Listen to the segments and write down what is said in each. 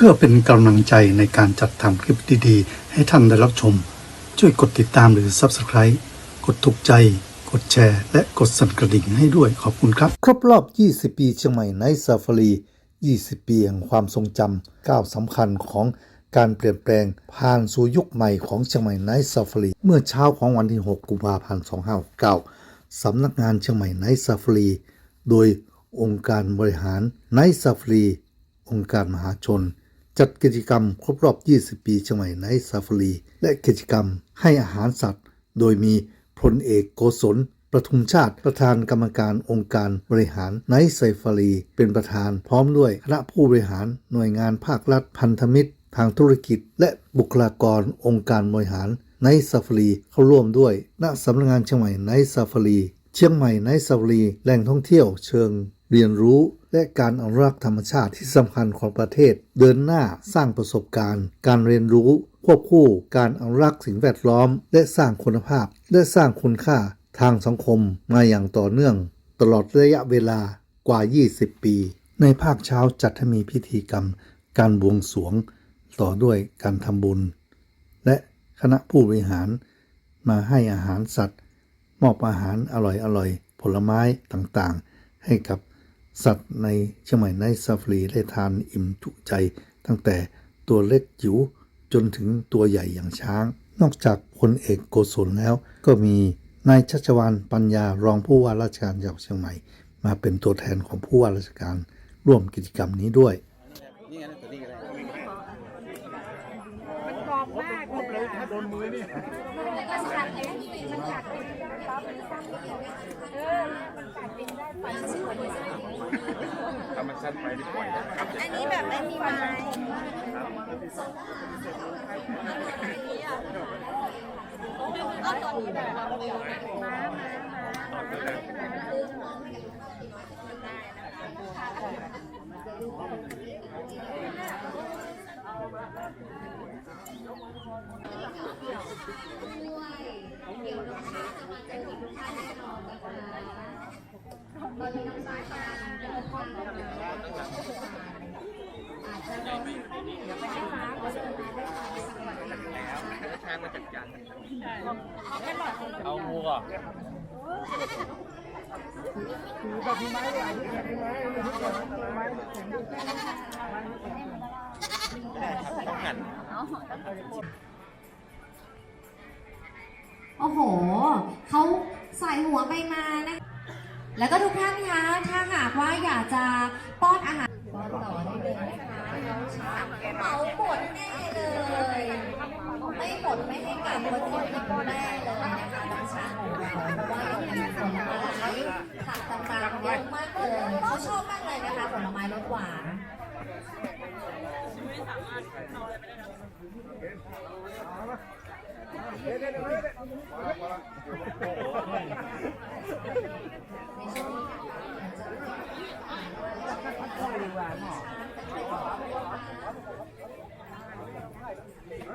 พื่อเป็นกำลังใจในการจัดทำคลิปดีๆ ให้ท่านได้รับชม ช่วยกดติดตามหรือ Subscribe กดถูกใจ กดแชร์ และกดสั่นกระดิ่งให้ด้วยขอบคุณครับ ครบรอบ 20 ปีเชียงใหม่ไนซาฟารี 20 ปีแห่งความทรงจำก้าวสำคัญของการเปลี่ยนแปลงผ่านสู่ยุคใหม่ของเชียงใหม่ไนท์ซาฟารีเมื่อเช้าของวันที่ 6 กุมภาพันธ์ 2569 สำนักงานเชียงใหม่ไนท์ซาฟารีโดยองค์การบริหารไนท์ซาฟารีองค์การมหาชน จัดกิจกรรมครบรอบ 20 ปีเชียงใหม่ไนท์ซาฟารี และกิจกรรมให้อาหารสัตว์ โดยมีพลเอกโกศล ประทุมชาติ ประธานกรรมการองค์การบริหารไนท์ไซฟารี เป็นประธานพร้อมด้วยคณะผู้บริหารหน่วยงานภาครัฐพันธมิตร ทางธุรกิจ และบุคลากรองค์การบริหารไนท์ซาฟารีเข้าร่วมด้วยณสำนักงานเชียงใหม่ไนท์ซาฟารี เชียงใหม่ไนท์ซาฟารีแหล่งท่องเที่ยวเชิงเรียนรู้ และการอนุรักษ์ธรรมชาติที่สำคัญของประเทศ เดินหน้าสร้างประสบการณ์ การเรียนรู้ควบคู่การอนุรักษ์สิ่งแวดล้อม และสร้างคุณภาพ และสร้างคุณค่าทางสังคมมาอย่างต่อเนื่อง ตลอดระยะเวลากว่า 20 ปี ในภาคเช้าจัดให้มีพิธีกรรม การบวงสรวง ต่อด้วยการทำบุญ และคณะผู้บริหารมาให้อาหารสัตว์ มอบอาหารอร่อยๆผลไม้ต่างๆ ให้กับ สัตว์ในเชียงใหม่ในซาฟารีได้ทานอิ่มจุใจ ตั้งแต่ตัวเล็กจิ๋วจนถึงตัวใหญ่อย่างช้าง นอกจากพลเอกโกศลแล้ว ก็มีนายชัชวานปัญญารองผู้ว่าราชการจังหวัดเชียงใหม่ มาเป็นตัวแทนของผู้ว่าราชการร่วมกิจกรรมนี้ด้วย นี่ไงนะตัวนี้ก็ได้ มันกรอบมาก เลยถ้าโดนมือนี่มันกัดเองมันกัดเองนะครับเออมันกั ดเองได้ฝันสวยถ้ามันสั้นไปนี่ปล่อยนะครับอันนี้แบบไม่มีไม้ก็ตัวนี้แบบม้าม้าม้าช้างมาจัดการเอางูอะต้องหัน โอ้โห เขาใส่หัวไปมานะ แล้วก็ทุกท่านคะ ถ้าหากว่าอยากจะป้อนอาหารป้อนต่อได้เลยนะคะเหมาหมดแน่เลย ไม่หมดไม่ให้กลับคนที่กินแน่เลยนะคะน้องช้างของเราเพราะว่ายังมีผลไม้ผักต่างๆเยอะมากเลย เขาชอบมากเลยนะคะผลไม้รสหวาน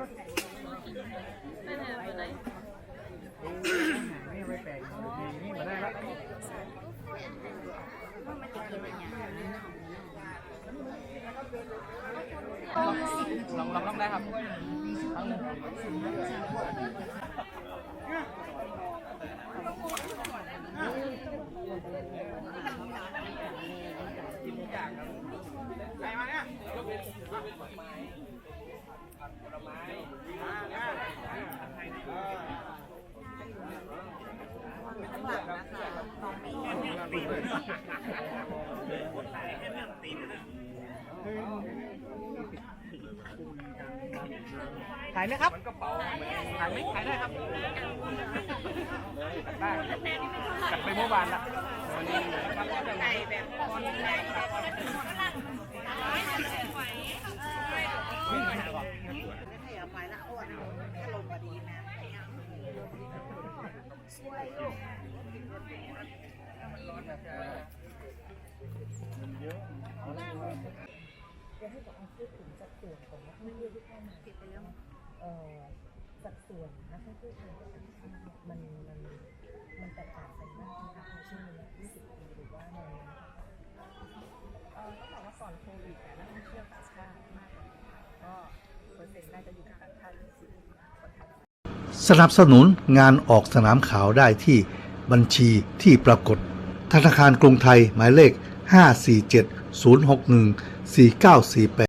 ลองลองลองได้ครับครั้งหนึ่งไปมาเนี่ยผลไม้มาเนี่ย ขายไหมครับกระเป๋าขายไหมขายได้ครับได้จัดไปเมื่อวานละวันนี้ไม่ไหว จะให้บอกอาพูดถึงสัดส่วนของนักท่องเที่ยวที่เข้ามาติดเออสัดส่วนนักท่องเที่ยวมันมันมันแตกต่างกัมากนะคะในช่วงนี้20ปีหรือว่าในเออต้องบอกว่าก่อนโควิดนักท่องเที่ยวต่างชาติมากก็เปอร์เซ็นต์น่าจะอยู่ต่างชาติ20คนไทยสนับสนุนงานออกสนามขาวได้ที่บัญชีที่ปรากฏ ธนาคารกรุงไทยหมายเลข 547 061 4948